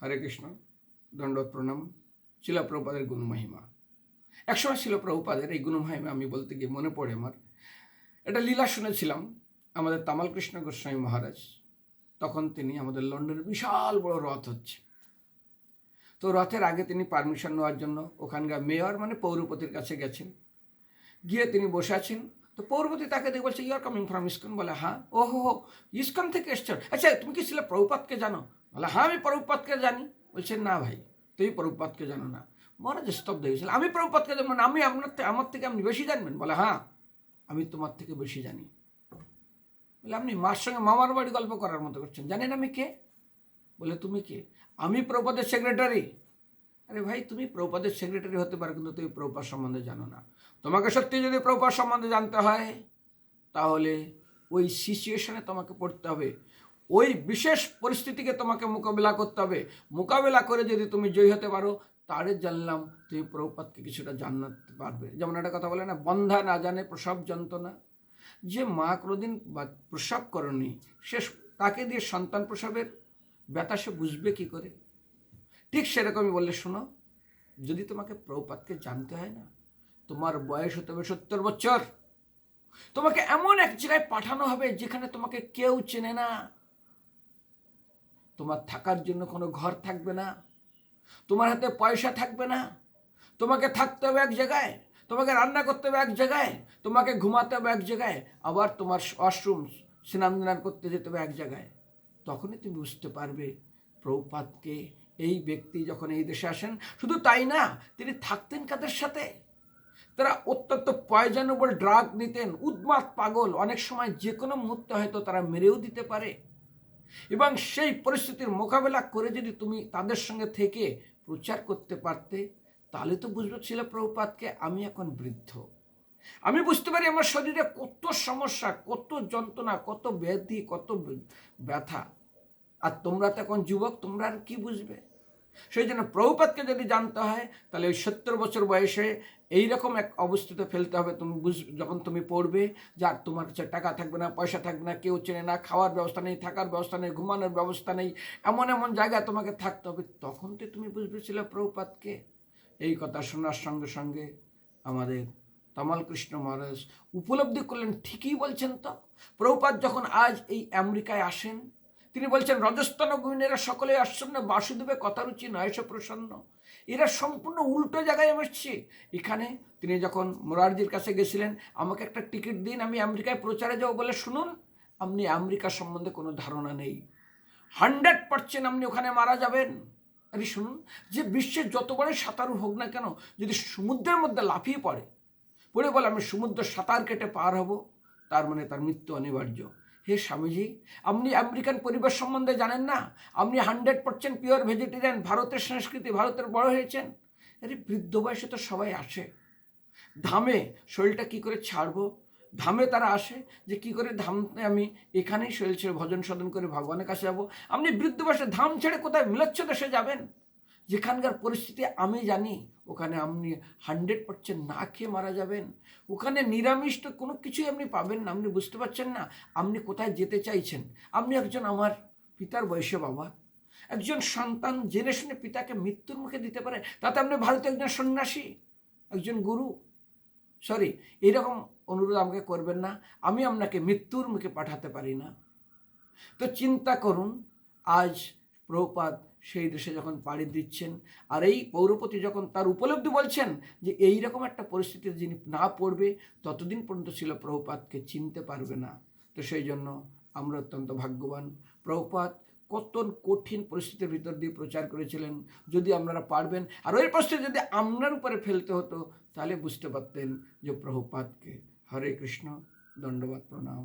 হরে কৃষ্ণ দণ্ডত প্রণাম শিলপ্রভুপাদের গুণমহিমা একসময় শিলপ্রভুপাদের এই গুণমহিমা আমি বলতে গিয়ে মনে পড়ে আমার। এটা লীলা শুনেছিলাম আমাদের তামাল কৃষ্ণ গোস্বামী মহারাজ। তখন তিনি আমাদের লন্ডনের বিশাল বড় রথ হচ্ছে। তো রথের আগে তিনি পারমিশন নেওয়ার জন্য ওখানকার মেয়র মানে পৌরপতির কাছে গেছেন। গিয়ে তিনি বসে আছেন। তো পৌরপতি তাকে দেখে বলছে you are coming from ISKCON বলে হ্যাঁ। ও হো ইস্কন থেকে এসছো? আচ্ছা তুমি কি ছিল প্রভুপাতকে জানো? বলে হ্যাঁ আমি প্রভুপাতকে জানি। বলছে, না ভাই, তুই প্রভুপাতকে জানো না। মহারাজ স্তব্ধ হয়েছিল আমি প্রভুপাতকে জানব না আমি আপনার থেকে আমার থেকে আপনি বেশি জানবেন? বলে হ্যাঁ আমি তোমার থেকে বেশি জানি। বলে, আপনি মার সঙ্গে মামার বাড়ি গল্প করার মতো করছেন। জানেন আমি কে? বলে, তুমি কে? আমি প্রভুপাতের সেক্রেটারি আরে ভাই, তুমি প্রভুপাতের সেক্রেটারি হতে পারো, কিন্তু তুমি প্রভুপাত সম্বন্ধে জানো না। তোমাকে সত্যি যদি প্রভুপাত সম্বন্ধে জানতে হয়, তাহলে ওই সিচুয়েশনে তোমাকে পড়তে হবে। ওই বিশেষ পরিস্থিতিকে তোমাকে মোকাবিলা করতে হবে। মোকাবিলা করে যদি তুমি জয়ী হতে পারো তারে জানলাম তুমি প্রভুপাতকে কিছুটা জানাতে পারবে। যেমন একটা কথা বলে না, বন্ধা না জানে প্রসব যন্ত্রণা। যে মা কোনোদিন প্রসব করনি, সে তাকে দিয়ে সন্তান প্রসবের ব্যথা সে বুঝবে কি করে? ঠিক সেরকমই বললে শোনো, যদি তোমাকে প্রভুপাতকে জানতে হয় না, তোমার বয়স হতে হবে সত্তর বছর। তোমাকে এমন এক জায়গায় পাঠানো হবে যেখানে তোমাকে কেউ চেনে না। তোমার থাকার জন্য কোনো ঘর থাকবে না, তোমার হাতে পয়সা থাকবে না, তোমাকে থাকতে হবে এক জায়গায়, তোমাকে রান্না করতে হবে এক জায়গায়, তোমাকে ঘুমাতে হবে এক জায়গায়, আবার তোমার ওয়াশরুম স্নান দান করতে যেতে হবে এক জায়গায়। তখনই তুমি বুঝতে পারবে প্রভুপাতকে এই ব্যক্তি যখন এই দেশে আসেন, শুধু তাই না, তিনি থাকতেন কাদের সাথে? তারা অত্যন্ত পয়জনেবল ড্রাগ নিতেন উন্মাদ পাগল, অনেক সময় যে কোনো মুহূর্তে হয়তো তারা মেরেও দিতে পারে। এবং সেই পরিস্থিতির মোকাবেলা করে যদি তুমি তাদের সঙ্গে থেকে প্রচার করতে পারতে, তাহলে তো বুঝবে ছিল প্রভুপাতকে আমি এখন বৃদ্ধ। আমি বুঝতে পারি আমার শরীরে কত সমস্যা, কত যন্ত্রণা, কত ব্যাধি, কত ব্যথা। আর তোমরা তো এখন যুবক, তোমরা আর কি বুঝবে? সেই জন্য প্রভুপাতকে যদি জানতে হয়, তাহলে ওই সত্তর বছর বয়সে এইরকম এক অবস্থিতে ফেলতে হবে। তুমি বুঝ, যখন তুমি পড়বে যার তোমার কাছে টাকা থাকবে না, পয়সা থাকবে না, কেউ চেনে না, খাওয়ার ব্যবস্থা নেই, থাকার ব্যবস্থা নেই, ঘুমানোর ব্যবস্থা নেই, এমন এমন জায়গায় তোমাকে থাকতে হবে, তখন তো তুমি বুঝবে ছিল প্রভুপাতকে। এই কথা শোনার সঙ্গে সঙ্গে আমাদের তমাল কৃষ্ণ মহারাজ উপলব্ধি করলেন, ঠিকই বলছেন তো। প্রভুপাত যখন আজ এই আমেরিকায় আসেন তিনি বলছেন, রজস্থান গুণেরা সকলে আসছেন না বাসুদেবে কথারুচি নয়স প্রসন্ন। এরা সম্পূর্ণ উল্টো জায়গায় এসছে। এখানে তিনি যখন মোরারজির কাছে গেছিলেন, আমাকে একটা টিকিট দিন, আমি আমেরিকায় প্রচারে যাব বলে শুনুন, আপনি আমেরিকা সম্বন্ধে কোনো ধারণা নেই। হান্ড্রেড পার্সেন্ট আপনি ওখানে মারা যাবেন। আরে শুনুন, যে বিশ্বের যত বড় সাঁতারু হোক না কেন, যদি সমুদ্রের মধ্যে লাফিয়ে পড়ে পড়ে বলে, আমি সমুদ্র সাঁতার কেটে পার হব। তার মানে তার মৃত্যু অনিবার্য। হে স্বামীজি, আপনি আমেরিকান পরিবেশ সম্বন্ধে জানেন না? আপনি হান্ড্রেড পার্সেন্ট পিওর ভেজিটেরিয়ান ভারতের সংস্কৃতি, ভারতের বড় হয়েছেন? আরে বৃদ্ধ বয়সে তো সবাই আসে। ধামে শরীরটা কি করে ছাড়বো? ধামে তারা আসে যে কি করে ধাম আমি এখানেই শরীর ছেড়ে ভজন সদন করে ভগবানের কাছে যাব। আপনি বৃদ্ধ বয়সে ধাম ছেড়ে কোথায় মিলচ্ছ দেশে যাবেন? যেখানকার পরিস্থিতি আমি জানি, ওখানে আপনি হান্ড্রেড পার্সেন্ট না খেয়ে মারা যাবেন। ওখানে নিরামিষ তো কোনো কিছুই আপনি পাবেন না, আপনি বুঝতে পারছেন না আপনি কোথায় যেতে চাইছেন। আপনি একজন আমার পিতার বয়সে বাবা। একজন সন্তান জেনে শুনে পিতাকে মৃত্যুর মুখে দিতে পারে, তাতে আপনি ভারতে একজন সন্ন্যাসী, একজন গুরু। সরি এরকম অনুরোধ আমাকে করবেন না, আমি আপনাকে মৃত্যুর মুখে পাঠাতে পারি না। তো চিন্তা করুন, আজ প্রভুপাত সেই দেশে যখন পাড়ি দিচ্ছেন, আর এই পৌরপতি যখন তার উপলব্ধি বলছেন যে এই রকম একটা পরিস্থিতিতে যিনি না পড়বে, ততদিন পর্যন্ত ছিল প্রভুপাতকে চিনতে পারবে না। তো সেই জন্য আমরা অত্যন্ত ভাগ্যবান। প্রভুপাত কত কঠিন পরিস্থিতির ভিতর দিয়ে প্রচার করেছিলেন, যদি আপনারা পারবেন। আর ওই পরিস্থিতি যদি আপনার উপরে ফেলতে হতো, তাহলে বুঝতে পারতেন যে প্রভুপাতকে হরে কৃষ্ণ, দণ্ডবাদ, প্রণাম।